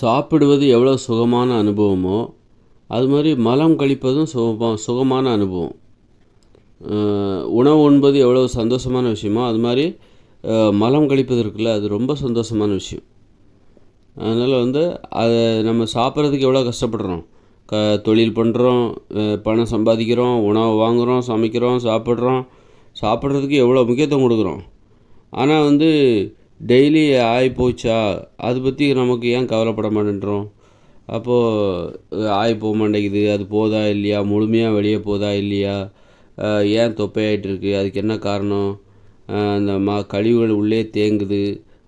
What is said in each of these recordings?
சாப்பிடுவது எவ்வளோ சுகமான அனுபவமோ அது மாதிரி மலம் கழிப்பதும் சுகமா சுகமான அனுபவம். உணவு உண்பது எவ்வளோ சந்தோஷமான விஷயமோ அது மாதிரி மலம் கழிப்பது இருக்குல்ல அது ரொம்ப சந்தோஷமான விஷயம். அதனால் வந்து அதை நம்ம சாப்பிட்றதுக்கு எவ்வளோ கஷ்டப்படுறோம். க தொழில் பண்ணுறோம் பணம் சம்பாதிக்கிறோம் உணவு வாங்குகிறோம் சமைக்கிறோம் சாப்பிட்றோம். சாப்பிட்றதுக்கு எவ்வளோ முக்கியத்துவம் கொடுக்குறோம். ஆனால் வந்து டெய்லி ஆகி போச்சா அதை பற்றி நமக்கு ஏன் கவலைப்பட மாட்டேன்றோம்? அப்போது ஆகி போக மாட்டேங்குது. அது போதா இல்லையா? முழுமையாக வெளியே போதா இல்லையா? ஏன் தொப்பையாயிட்டு இருக்குது அதுக்கு என்ன காரணம்? அந்த மா கழிவுகள் உள்ளே தேங்குது.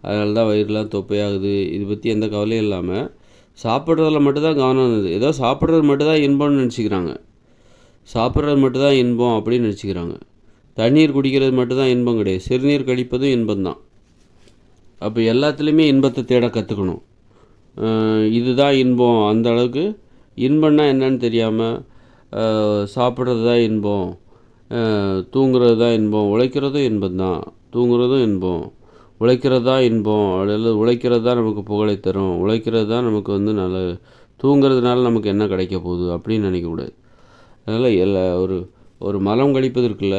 அதனால தான் வயிறுலாம் தொப்பையாகுது. இது பற்றி எந்த கவலையும் இல்லாமல் சாப்பிட்றதுல மட்டும்தான் கவனம் இருந்தது. ஏதோ சாப்பிட்றது மட்டும்தான் இன்பம்னு நினச்சிக்கிறாங்க. சாப்பிட்றது மட்டும்தான் இன்பம் அப்படின்னு நினச்சிக்கிறாங்க. தண்ணீர் குடிக்கிறது மட்டும்தான் இன்பம் கிடையாது. சிறுநீர் கழிப்பதும் இன்பம் தான் அப்போ எல்லாத்துலேயுமே இன்பத்தை தேட கற்றுக்கணும் இதுதான் இன்பம். அந்த அளவுக்கு இன்பம்னா என்னன்னு தெரியாமல் சாப்பிட்றது தான் இன்பம். தூங்குறது தான் இன்பம். உழைக்கிறதும் இன்பம் தான் தூங்குறதும் இன்பம். உழைக்கிறது தான் இன்பம். அல்லது உழைக்கிறது தான் நமக்கு புகழை தரும். உழைக்கிறது தான் நமக்கு வந்து நல்ல தூங்குறதுனால நமக்கு என்ன கிடைக்க போகுது அப்படின்னு நினைக்கக்கூடாது அதனால் எல்லா ஒரு ஒரு மலம் கழிப்பது இருக்குல்ல?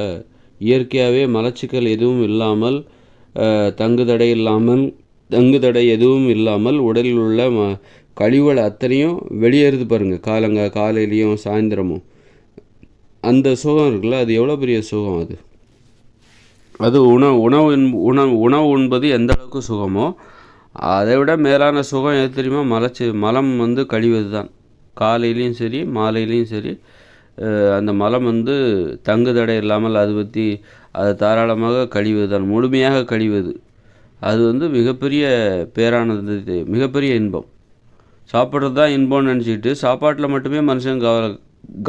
இயற்கையாகவே மலச்சிக்கல் எதுவும் இல்லாமல் தங்குதடை இல்லாமல் தங்கு தடை எதுவும் இல்லாமல் உடலில் உள்ள ம கழிவுகள் அத்தனையும் வெளியேறுது பாருங்கள் காலங்க காலையிலையும் சாயந்தரமும். அந்த சுகம் இருக்குல்ல? அது எவ்வளோ பெரிய சுகம் அது? அது உணவு உணவு உணவு உணவு உண்பது எந்த அளவுக்கு சுகமோ அதை விட மேலான சுகம் எது தெரியுமா? மலைச்சி மலம் வந்து கழிவது தான் காலையிலையும் சரி மாலையிலையும் சரி அந்த மலம் வந்து தங்கு தடை இல்லாமல் அது பற்றி அதை தாராளமாக கழிவது தான் முழுமையாக கழிவது. அது வந்து மிகப்பெரிய பேரானது மிகப்பெரிய இன்பம். சாப்பிட்றது தான் இன்பம்னு நினச்சிக்கிட்டு சாப்பாட்டில் மட்டுமே மனுஷன் கவ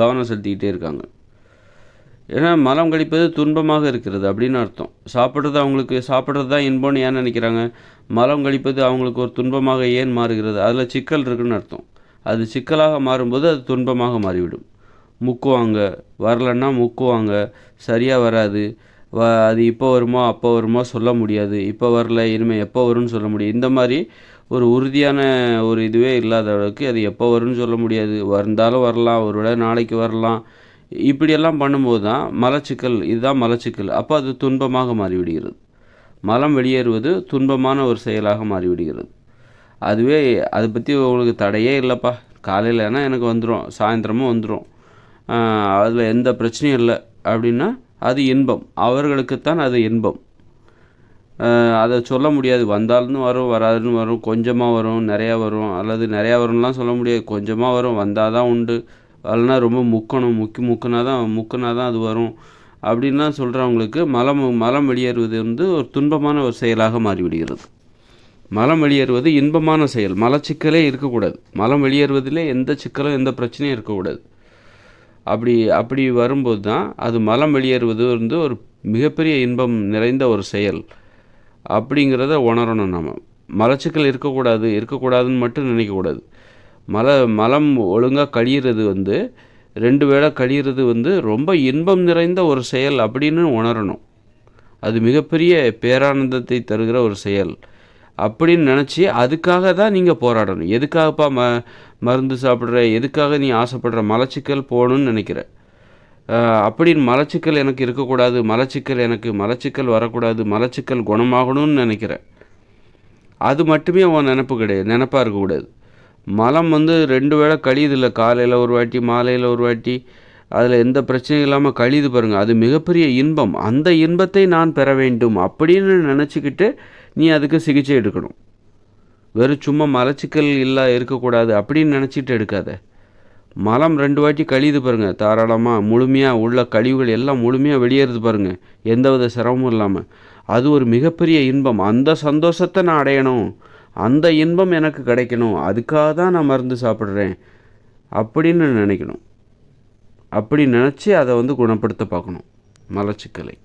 கவனம் செலுத்திக்கிட்டே இருக்காங்க. ஏன்னா மலம் கழிப்பது துன்பமாக இருக்கிறது அப்படின்னு அர்த்தம். சாப்பிட்றது அவங்களுக்கு சாப்பிட்றது தான் இன்பம்னு ஏன் நினைக்கிறாங்க? மலம் கழிப்பது அவங்களுக்கு ஒரு துன்பமாக ஏன் மாறுகிறது? அதில் சிக்கல் இருக்குன்னு அர்த்தம். அது சிக்கலாக மாறும்போது அது துன்பமாக மாறிவிடும். முக்குவாங்க. வரலன்னா முக்குவாங்க. சரியாக வராது. அது இப்போ வருமோ அப்போ வருமோ சொல்ல முடியாது. இப்போ வரல இனிமேல் எப்போ வரும்னு சொல்ல முடியும் இந்த மாதிரி ஒரு உறுதியான ஒரு இதுவே இல்லாத அளவுக்கு அது எப்போ வரும்னு சொல்ல முடியாது. வந்தாலும் வரலாம் ஒரு விட நாளைக்கு வரலாம். இப்படியெல்லாம் பண்ணும்போது தான் மலச்சிக்கல் இதுதான் மலச்சிக்கல். அப்போ அது துன்பமாக மாறிவிடுகிறது. மலம் வெளியேறுவது துன்பமான ஒரு செயலாக மாறிவிடுகிறது. அதுவே அதை பற்றி உங்களுக்கு தடையே இல்லைப்பா. காலையிலனா எனக்கு வந்துடும் சாயந்தரமும் வந்துடும் அதில் எந்த பிரச்சனையும் இல்லை. அப்படின்னா அது இன்பம். அவர்களுக்குத்தான் அது இன்பம். அதை சொல்ல முடியாது. வந்தாலும் வரும் வராதுன்னு வரும். கொஞ்சமாக வரும் நிறையா வரும். அல்லது நிறையா வரும்லாம் சொல்ல முடியாது. கொஞ்சமாக வரும் வந்தால் தான் உண்டு. இல்லைனா ரொம்ப முக்கணும் முக்கி முக்கினா தான் முக்கினா தான் அது வரும். அப்படின்லாம் சொல்கிறவங்களுக்கு மலம் மலம் வெளியேறுவது வந்து ஒரு துன்பமான ஒரு செயலாக மாறிவிடுகிறது. மலம் வெளியேறுவது இன்பமான செயல். மலச்சிக்கலே இருக்கக்கூடாது. மலம் வெளியேறுவதிலே எந்த சிக்கலும் எந்த பிரச்சனையும் இருக்கக்கூடாது. அப்படி அப்படி வரும்போது தான் அது மலம் வெளியேறுவது வந்து ஒரு மிகப்பெரிய இன்பம் நிறைந்த ஒரு செயல். அப்படிங்கிறத உணரணும் நம்ம மலச்சிக்கல் இருக்கக்கூடாது இருக்கக்கூடாதுன்னு மட்டும் நினைக்கக்கூடாது. மல மலம் ஒழுங்காக கழியிறது வந்து ரெண்டு வேளை கழியிறது வந்து ரொம்ப இன்பம் நிறைந்த ஒரு செயல் அப்படின்னு உணரணும். அது மிகப்பெரிய பேரானந்தத்தை தருகிற ஒரு செயல். அப்படின்னு நினச்சி அதுக்காக தான் நீங்கள் போராடணும். எதுக்காகப்பா ம மருந்து சாப்பிட்ற எதுக்காக நீ ஆசைப்படுற மலச்சிக்கல் போகணுன்னு நினைக்கிற? அப்படின்னு மலச்சிக்கல் எனக்கு இருக்கக்கூடாது மலச்சிக்கல் எனக்கு மலச்சிக்கல் வரக்கூடாது மலச்சிக்கல் குணமாகணும்னு நினைக்கிற. அது மட்டுமே உன் நினப்பு கிடையாது நினப்பாக இருக்கக்கூடாது மலம் வந்து ரெண்டு வேளை கழியுது இல்லை காலையில் ஒரு வாட்டி மாலையில் ஒரு வாட்டி அதில் எந்த பிரச்சனையும் இல்லாமல் கழிது பாருங்கள் அது மிகப்பெரிய இன்பம். அந்த இன்பத்தை நான் பெற வேண்டும் அப்படின்னு நினச்சிக்கிட்டு நீ அதுக்கு சிகிச்சை எடுக்கணும். வெறும் சும்மா மலச்சிக்கல் இல்லை இருக்கக்கூடாது அப்படின்னு நினச்சிட்டு எடுக்காத. மலம் ரெண்டு வாட்டி கழியுது பாருங்கள் தாராளமாக முழுமையாக உள்ள கழிவுகள் எல்லாம் முழுமையாக வெளியேறுது பாருங்கள் எந்தவித சிரமமும் இல்லாமல் அது ஒரு மிகப்பெரிய இன்பம். அந்த சந்தோஷத்தை நான் அடையணும். அந்த இன்பம் எனக்கு கிடைக்கணும். அதுக்காக தான் நான் மருந்து சாப்பிட்றேன் அப்படின்னு நினைக்கணும். அப்படி நினச்சி அதை வந்து குணப்படுத்த பார்க்கணும். மலச்சிக்கலை.